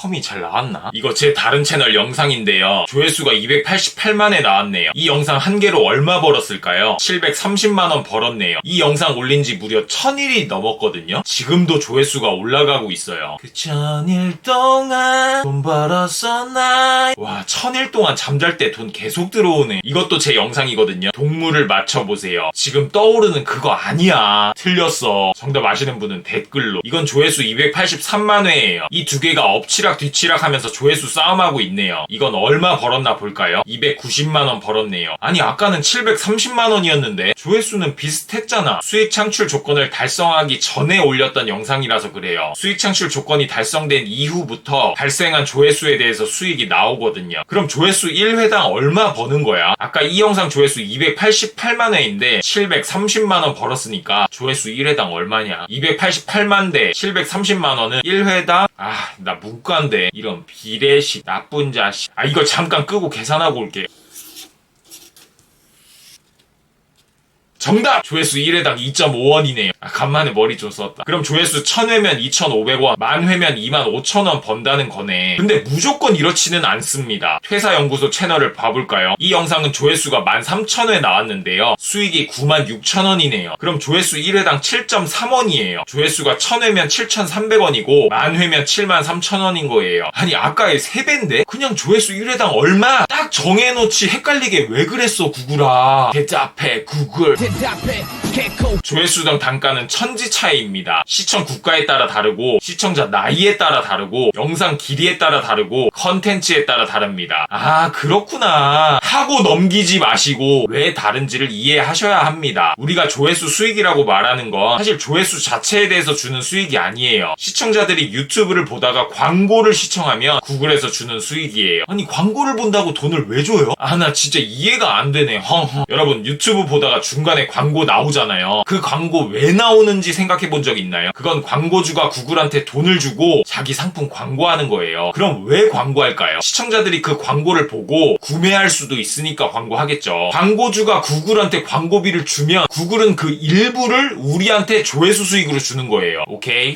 펌이 잘 나왔나? 이거 제 다른 채널 영상인데요. 조회수가 288만에 나왔네요. 이 영상 한 개로 얼마 벌었을까요? 730만원 벌었네요. 이 영상 올린 지 무려 1000일이 넘었거든요. 지금도 조회수가 올라가고 있어요. 그 1000일 동안 돈 벌었었나? 와, 1000일 동안 잠잘 때 돈 계속 들어오네. 이것도 제 영상이거든요. 동물을 맞춰보세요. 지금 떠오르는 그거 아니야. 틀렸어. 정답 아시는 분은 댓글로. 이건 조회수 283만 회예요. 이 두 개가 엎치 락 뒤치락 하면서 조회수 싸움하고 있네요. 이건 얼마 벌었나 볼까요? 290만 원 벌었네요. 아니 아까는 730만 원이었는데 조회수는 비슷했잖아. 수익 창출 조건을 달성하기 전에 올렸던 영상이라서 그래요. 수익 창출 조건이 달성된 이후부터 발생한 조회수에 대해서 수익이 나오거든요. 그럼 조회수 1회당 얼마 버는 거야? 아까 이 영상 조회수 288만 회인데 730만 원 벌었으니까 조회수 1회당 얼마냐? 288만 대 730만 원은 1회당 아 나 문과 인데 이런 비례식 나쁜 자식 아 이거 잠깐 끄고 계산하고 올게. 정답! 조회수 1회당 2.5원이네요. 아, 간만에 머리 좀 썼다. 그럼 조회수 1000회면 2,500원, 만회면 25,000원 번다는 거네. 근데 무조건 이렇지는 않습니다. 퇴사연구소 채널을 봐볼까요? 이 영상은 조회수가 13,000회 나왔는데요. 수익이 96,000원이네요. 그럼 조회수 1회당 7.3원이에요. 조회수가 1000회면 7,300원이고, 만회면 73,000원인 거예요. 아니, 아까의 3배인데? 그냥 조회수 1회당 얼마? 딱 정해놓지 헷갈리게 왜 그랬어, 구글아. 대답해, 구글. 조회수당 단가는 천지 차이입니다. 시청 국가에 따라 다르고 시청자 나이에 따라 다르고 영상 길이에 따라 다르고 컨텐츠에 따라 다릅니다. 아 그렇구나 하고 넘기지 마시고 왜 다른지를 이해하셔야 합니다. 우리가 조회수 수익이라고 말하는 건 사실 조회수 자체에 대해서 주는 수익이 아니에요. 시청자들이 유튜브를 보다가 광고를 시청하면 구글에서 주는 수익이에요. 아니 광고를 본다고 돈을 왜 줘요? 아 나 진짜 이해가 안 되네. 헝헝. 여러분 유튜브 보다가 중간에 광고 나오잖아요. 그 광고 왜 나오는지 생각해 본 적 있나요? 그건 광고주가 구글한테 돈을 주고 자기 상품 광고하는 거예요. 그럼 왜 광고할까요? 시청자들이 그 광고를 보고 구매할 수도 있으니까 광고하겠죠. 광고주가 구글한테 광고비를 주면 구글은 그 일부를 우리한테 조회수 수익으로 주는 거예요. 오케이?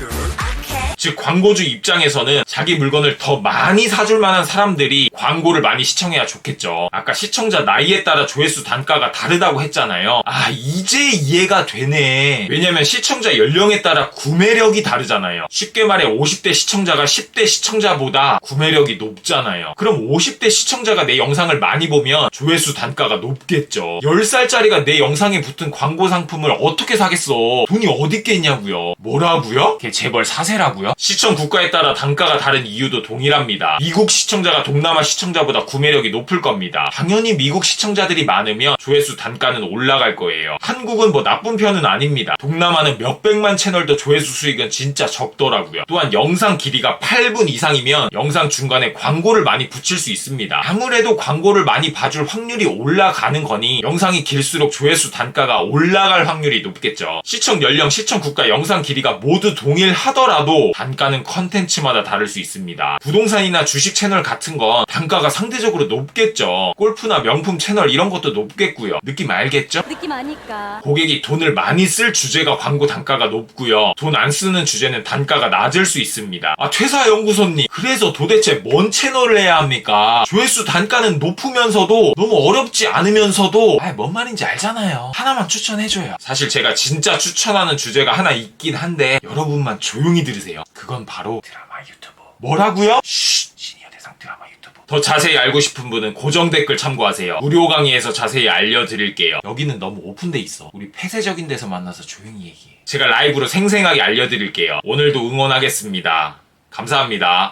즉 광고주 입장에서는 자기 물건을 더 많이 사줄 만한 사람들이 광고를 많이 시청해야 좋겠죠. 아까 시청자 나이에 따라 조회수 단가가 다르다고 했잖아요. 아 이제 이해가 되네. 왜냐면 시청자 연령에 따라 구매력이 다르잖아요. 쉽게 말해 50대 시청자가 10대 시청자보다 구매력이 높잖아요. 그럼 50대 시청자가 내 영상을 많이 보면 조회수 단가가 높겠죠. 10살짜리가 내 영상에 붙은 광고 상품을 어떻게 사겠어? 돈이 어디 있겠냐고요. 뭐라고요? 걔 재벌 사세라고요? 시청 국가에 따라 단가가 다른 이유도 동일합니다. 미국 시청자가 동남아 시청자보다 구매력이 높을 겁니다. 당연히 미국 시청자들이 많으면 조회수 단가는 올라갈 거예요. 한국은 뭐 나쁜 편은 아닙니다. 동남아는 몇백만 채널도 조회수 수익은 진짜 적더라고요. 또한 영상 길이가 8분 이상이면 영상 중간에 광고를 많이 붙일 수 있습니다. 아무래도 광고를 많이 봐줄 확률이 올라가는 거니 영상이 길수록 조회수 단가가 올라갈 확률이 높겠죠. 시청 연령, 시청 국가, 영상 길이가 모두 동일하더라도 단가는 컨텐츠마다 다를 수 있습니다. 부동산이나 주식 채널 같은 건 단가가 상대적으로 높겠죠. 골프나 명품 채널 이런 것도 높겠고요. 느낌 알겠죠? 느낌 아니까. 고객이 돈을 많이 쓸 주제가 광고 단가가 높고요. 돈 안 쓰는 주제는 단가가 낮을 수 있습니다. 아, 퇴사 연구소님. 그래서 도대체 뭔 채널을 해야 합니까? 조회수 단가는 높으면서도 너무 어렵지 않으면서도 아, 뭔 말인지 알잖아요. 하나만 추천해줘요. 사실 제가 진짜 추천하는 주제가 하나 있긴 한데 여러분만 조용히 들으세요. 그건 바로 드라마 유튜브. 뭐라고요? 쉿! 시니어 대상 드라마 유튜브. 더 자세히 알고 싶은 분은 고정 댓글 참고하세요. 무료 강의에서 자세히 알려드릴게요. 여기는 너무 오픈돼 있어. 우리 폐쇄적인 데서 만나서 조용히 얘기해. 제가 라이브로 생생하게 알려드릴게요. 오늘도 응원하겠습니다. 감사합니다.